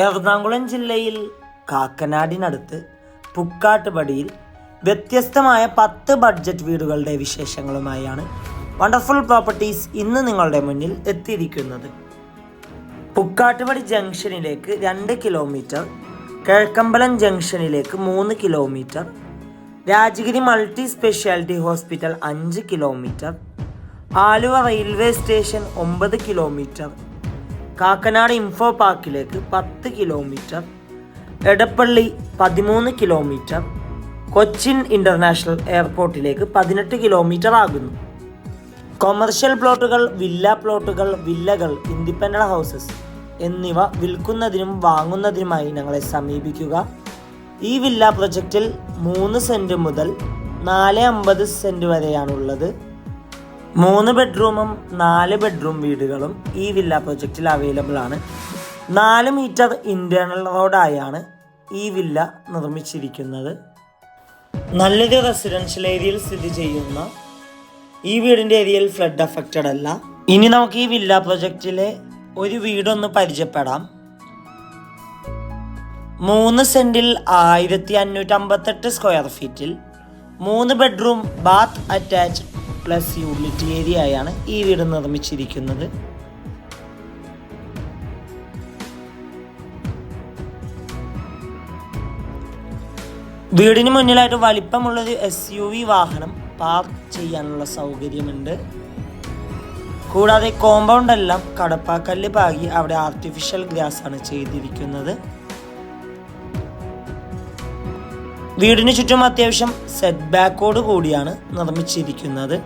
എറണാകുളം ജില്ലയിൽ കാക്കനാടിനടുത്ത് പുക്കാട്ടുപടിയിൽ വ്യത്യസ്തമായ പത്ത് ബഡ്ജറ്റ് വീടുകളുടെ വിശേഷങ്ങളുമായാണ് വണ്ടർഫുൾ പ്രോപ്പർട്ടീസ് ഇന്ന് നിങ്ങളുടെ മുന്നിൽ എത്തിയിരിക്കുന്നത്. പുക്കാട്ടുപടി ജംഗ്ഷനിലേക്ക് രണ്ട് കിലോമീറ്റർ കിഴക്കമ്പലം ജംഗ്ഷനിലേക്ക് മൂന്ന് kilometre Rajagiri multi speciality hospital അഞ്ച് കിലോമീറ്റർ ആലുവ റെയിൽവേ സ്റ്റേഷൻ ഒമ്പത് കിലോമീറ്റർ കാക്കനാട് ഇൻഫോ പാർക്കിലേക്ക് പത്ത് കിലോമീറ്റർ എടപ്പള്ളി പതിമൂന്ന് കിലോമീറ്റർ കൊച്ചിൻ ഇന്റർനാഷണൽ എയർപോർട്ടിലേക്ക് പതിനെട്ട് കിലോമീറ്റർ ആകുന്നു. കൊമേർഷ്യൽ പ്ലോട്ടുകൾ വില്ല പ്ലോട്ടുകൾ വില്ലകൾ ഇൻഡിപെൻഡന്റ് ഹൗസസ് എന്നിവ വിൽക്കുന്നതിനും വാങ്ങുന്നതിനുമായി ഞങ്ങളെ സമീപിക്കുക. ഈ വില്ല പ്രൊജക്റ്റിൽ മൂന്ന് സെന്റ് മുതൽ നാല് അമ്പത് സെന്റ് വരെയാണുള്ളത്. മൂന്ന് ബെഡ്റൂമും നാല് ബെഡ്റൂം വീടുകളും ഈ വില്ല പ്രൊജക്റ്റിൽ അവൈലബിൾ ആണ്. നാല് മീറ്റർ ഇന്റേർണൽ റോഡായാണ് ഈ വില്ല നിർമ്മിച്ചിരിക്കുന്നത്. നല്ലൊരു റെസിഡൻഷ്യൽ ഏരിയയിൽ സ്ഥിതി ചെയ്യുന്ന ഈ വീടിന്റെ ഏരിയയിൽ ഫ്ലഡ് അഫക്റ്റഡ് അല്ല. ഇനി നമുക്ക് ഈ വില്ല പ്രൊജക്റ്റിലെ ഒരു വീടൊന്ന് പരിചയപ്പെടാം. മൂന്ന് സെന്റിൽ ആയിരത്തി അഞ്ഞൂറ്റമ്പത്തെട്ട് സ്ക്വയർ ഫീറ്റിൽ മൂന്ന് bedroom bath attached plus utility ഏരിയയാണ് ഈ വീട് നിർമ്മിച്ചിരിക്കുന്നത്. വീടിന് മുന്നിലായിട്ട് വലിപ്പമുള്ളൊരു എസ് യു വി വാഹനം പാർക്ക് ചെയ്യാനുള്ള സൗകര്യമുണ്ട്. കൂടാതെ കോമ്പൗണ്ട് എല്ലാം കടപ്പാക്കല്ല് പാകി അവിടെ ആർട്ടിഫിഷ്യൽ ഗ്രാസ് ആണ് ചെയ്തിരിക്കുന്നത്. വീടിന് ചുറ്റും അത്യാവശ്യം സെറ്റ് ബാക്കോട് കൂടിയാണ് നിർമ്മിച്ചിരിക്കുന്നത്.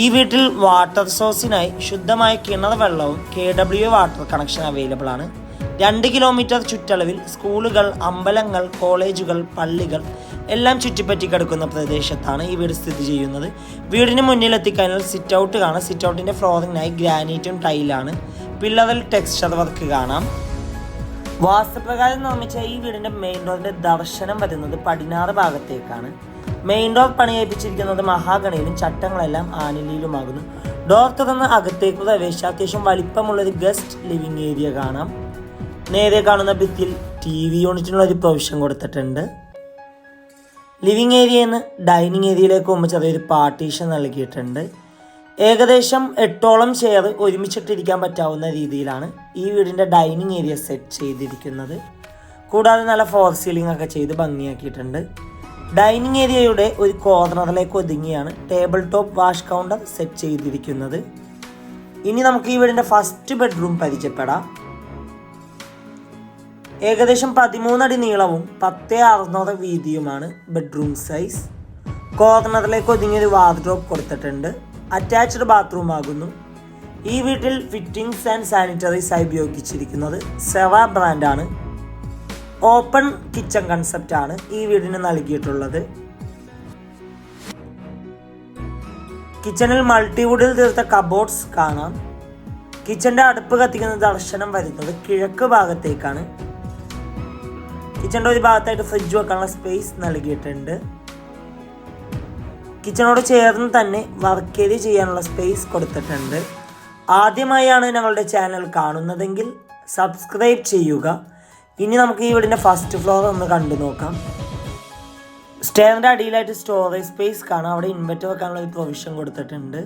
ഈ വീട്ടിൽ വാട്ടർ സോഴ്സിനായി ശുദ്ധമായ കിണർ വെള്ളവും K W water connection available ആണ്. രണ്ട് കിലോമീറ്റർ ചുറ്റളവിൽ സ്കൂളുകൾ അമ്പലങ്ങൾ കോളേജുകൾ പള്ളികൾ എല്ലാം ചുറ്റിപ്പറ്റി കിടക്കുന്ന പ്രദേശത്താണ് ഈ വീട് സ്ഥിതി ചെയ്യുന്നത്. വീടിന് മുന്നിൽ എത്തിക്കഴിഞ്ഞാൽ സിറ്റ് ഔട്ട് കാണാം. സിറ്റ് ഔട്ടിന്റെ ഫ്ലോറിങ്ങിനായി ഗ്രാനൈറ്റും ടൈലാണ് പില്ലറിൽ ടെക്സ്ചർ വർക്ക് കാണാം. വാസ്തുപ്രകാരം നിർമ്മിച്ച ഈ വീടിന്റെ മെയിൻ റോഡിന്റെ ദർശനം വരുന്നത് പടിഞ്ഞാറ് ഭാഗത്തേക്കാണ്. മെയിൻ ഡോർ പണിയേപ്പിച്ചിരിക്കുന്നത് മഹാഗണയിലും ചട്ടങ്ങളെല്ലാം ആനിലിയിലുമാകുന്നു. ഡോർ തുറന്ന് അകത്തേക്ക് പ്രവേശിച്ച അത്യാവശ്യം വലിപ്പമുള്ള ഒരു ഗസ്റ്റ് ലിവിംഗ് ഏരിയ കാണാം. നേരെ കാണുന്ന ഭിത്തിയിൽ ടി വി യൂണിറ്റിനുള്ള ഒരു പ്രൊവിഷൻ കൊടുത്തിട്ടുണ്ട്. ലിവിംഗ് ഏരിയയിൽ നിന്ന് ഡൈനിങ് ഏരിയയിലേക്ക് പോകുമ്പോൾ ചെറിയൊരു പാർട്ടീഷൻ നൽകിയിട്ടുണ്ട്. ഏകദേശം എട്ടോളം ചെയർ ഒരുമിച്ചിട്ടിരിക്കാൻ പറ്റാവുന്ന രീതിയിലാണ് ഈ വീടിന്റെ ഡൈനിങ് ഏരിയ സെറ്റ് ചെയ്തിരിക്കുന്നത്. കൂടാതെ നല്ല ഫോർ സീലിംഗ് ഒക്കെ ചെയ്ത് ഭംഗിയാക്കിയിട്ടുണ്ട്. ഡൈനിങ് ഏരിയയുടെ ഒരു കോർണറിലേക്ക് ഒതുങ്ങിയാണ് table top wash counter set ചെയ്തിരിക്കുന്നത്. ഇനി നമുക്ക് ഈ വീടിന്റെ ഫസ്റ്റ് ബെഡ്റൂം പരിചയപ്പെടാം. ഏകദേശം പതിമൂന്നടി നീളവും പത്ത് അറുന്നൂറ് വീതിയുമാണ് ബെഡ്റൂം സൈസ്. കോർണറിലേക്ക് ഒതുങ്ങിയൊരു വാർഡ്രോബ് കൊടുത്തിട്ടുണ്ട്. അറ്റാച്ച്ഡ് ബാത്റൂം ആകുന്നു. ഈ വീട്ടിൽ ഫിറ്റിംഗ്സ് ആൻഡ് സാനിറ്ററീസ് ആയി ഉപയോഗിച്ചിരിക്കുന്നത് സെവ ബ്രാൻഡാണ്. ഓപ്പൺ കിച്ചൺ ആണ് ഈ വീടിന് നൽകിയിട്ടുള്ളത്. കിച്ചണിൽ മൾട്ടിവുഡിൽ തീർത്ത കബോർഡ്സ് കാണാം. കിച്ചന്റെ അടുപ്പ് കത്തിക്കുന്ന ദർശനം വരുന്നത് കിഴക്ക് ഭാഗത്തേക്കാണ്. കിച്ചന്റെ ഒരു ഭാഗത്തായിട്ട് ഫ്രിഡ്ജ് വെക്കാനുള്ള സ്പേസ് നൽകിയിട്ടുണ്ട്. കിച്ചണോട് ചേർന്ന് തന്നെ വർക്ക് ഏരിയ ചെയ്യാനുള്ള സ്പേസ് കൊടുത്തിട്ടുണ്ട്. ആദ്യമായാണ് ഞങ്ങളുടെ ചാനൽ കാണുന്നതെങ്കിൽ സബ്സ്ക്രൈബ് ചെയ്യുക. ഇനി നമുക്ക് ഈ വീടിന്റെ ഫസ്റ്റ് ഫ്ലോർ ഒന്ന് കണ്ടു നോക്കാം. സ്റ്റെയറിന്റെ അടിയിലായിട്ട് സ്റ്റോറേജ് സ്പേസ് കാണാം. അവിടെ ഇൻവെർട്ടർ വെക്കാനുള്ള ഒരു പ്രൊവിഷൻ കൊടുത്തിട്ടുണ്ട്.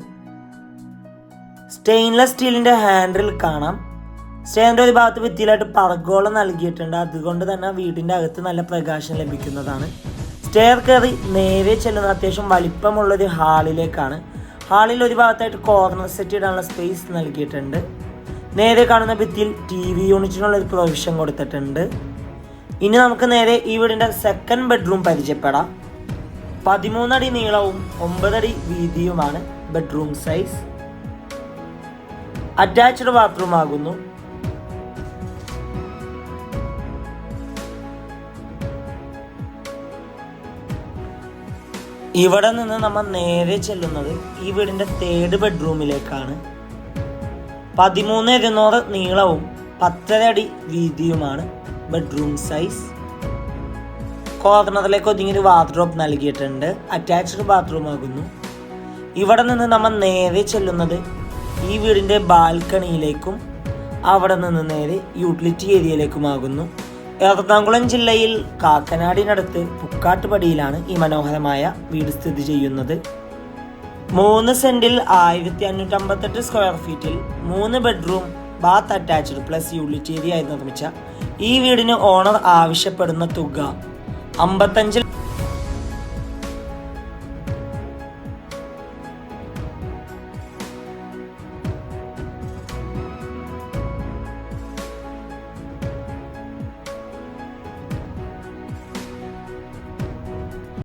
സ്റ്റെയിൻലെസ് സ്റ്റീലിന്റെ ഹാൻഡിൽ കാണാം. സ്റ്റെയറിന്റെ ഒരു ഭാഗത്ത് ഭിത്തിയിലായിട്ട് പറഗോളം നൽകിയിട്ടുണ്ട്. അതുകൊണ്ട് തന്നെ വീടിന്റെ അകത്ത് നല്ല പ്രകാശം ലഭിക്കുന്നതാണ്. സ്റ്റെയർ കയറി നേരെ ചെല്ലുന്ന അത്യാവശ്യം വലിപ്പമുള്ളൊരു ഹാളിലേക്കാണ് ഹാളിൽ ഒരു ഭാഗത്തായിട്ട് കോർണർ സെറ്റ് ഇടാനുള്ള സ്പേസ് നൽകിയിട്ടുണ്ട്. നേരെ കാണുന്ന ഭിത്തിയിൽ ടി വി യൂണിറ്റിനുള്ള ഒരു പ്രൊവിഷൻ കൊടുത്തിട്ടുണ്ട്. ഇനി നമുക്ക് നേരെ ഈ വീടിന്റെ സെക്കൻഡ് ബെഡ്റൂം പരിചയപ്പെടാം. പതിമൂന്നടി നീളവും ഒമ്പതടി വീതിയുമാണ് ബെഡ്റൂം സൈസ് അറ്റാച്ച്ഡ് ബാത്റൂം ആകുന്നു. ഇവിടെ നിന്ന് നമ്മൾ നേരെ ചെല്ലുന്നത് ഈ വീടിന്റെ തേർഡ് ബെഡ്റൂമിലേക്കാണ് പതിമൂന്ന് ഇരുന്നൂറ് നീളവും പത്തര അടി വീതിയുമാണ് ബെഡ്റൂം സൈസ് കോർണറിലേക്ക് ഒതുങ്ങിയൊരു വാർഡ്രോബ് നൽകിയിട്ടുണ്ട്. അറ്റാച്ച്ഡ് ബാത്റൂം ആകുന്നു. ഇവിടെ നിന്ന് നമ്മൾ നേരെ ചെല്ലുന്നത് ഈ വീടിന്റെ ബാൽക്കണിയിലേക്കും അവിടെ നിന്ന് നേരെ യൂട്ടിലിറ്റി ഏരിയയിലേക്കുമാകുന്നു എറണാകുളം ജില്ലയിൽ കാക്കനാടിനടുത്ത് പുക്കാട്ടുപടിയിലാണ് ഈ മനോഹരമായ വീട് സ്ഥിതി ചെയ്യുന്നത്. മൂന്ന് സെന്റിൽ ആയിരത്തി അഞ്ഞൂറ്റി അമ്പത്തെട്ട് സ്ക്വയർ ഫീറ്റിൽ മൂന്ന് bedroom bath attached plus area ആയി നിർമ്മിച്ച ഈ വീടിന് ഓണർ ആവശ്യപ്പെടുന്ന തുക അമ്പത്തഞ്ച്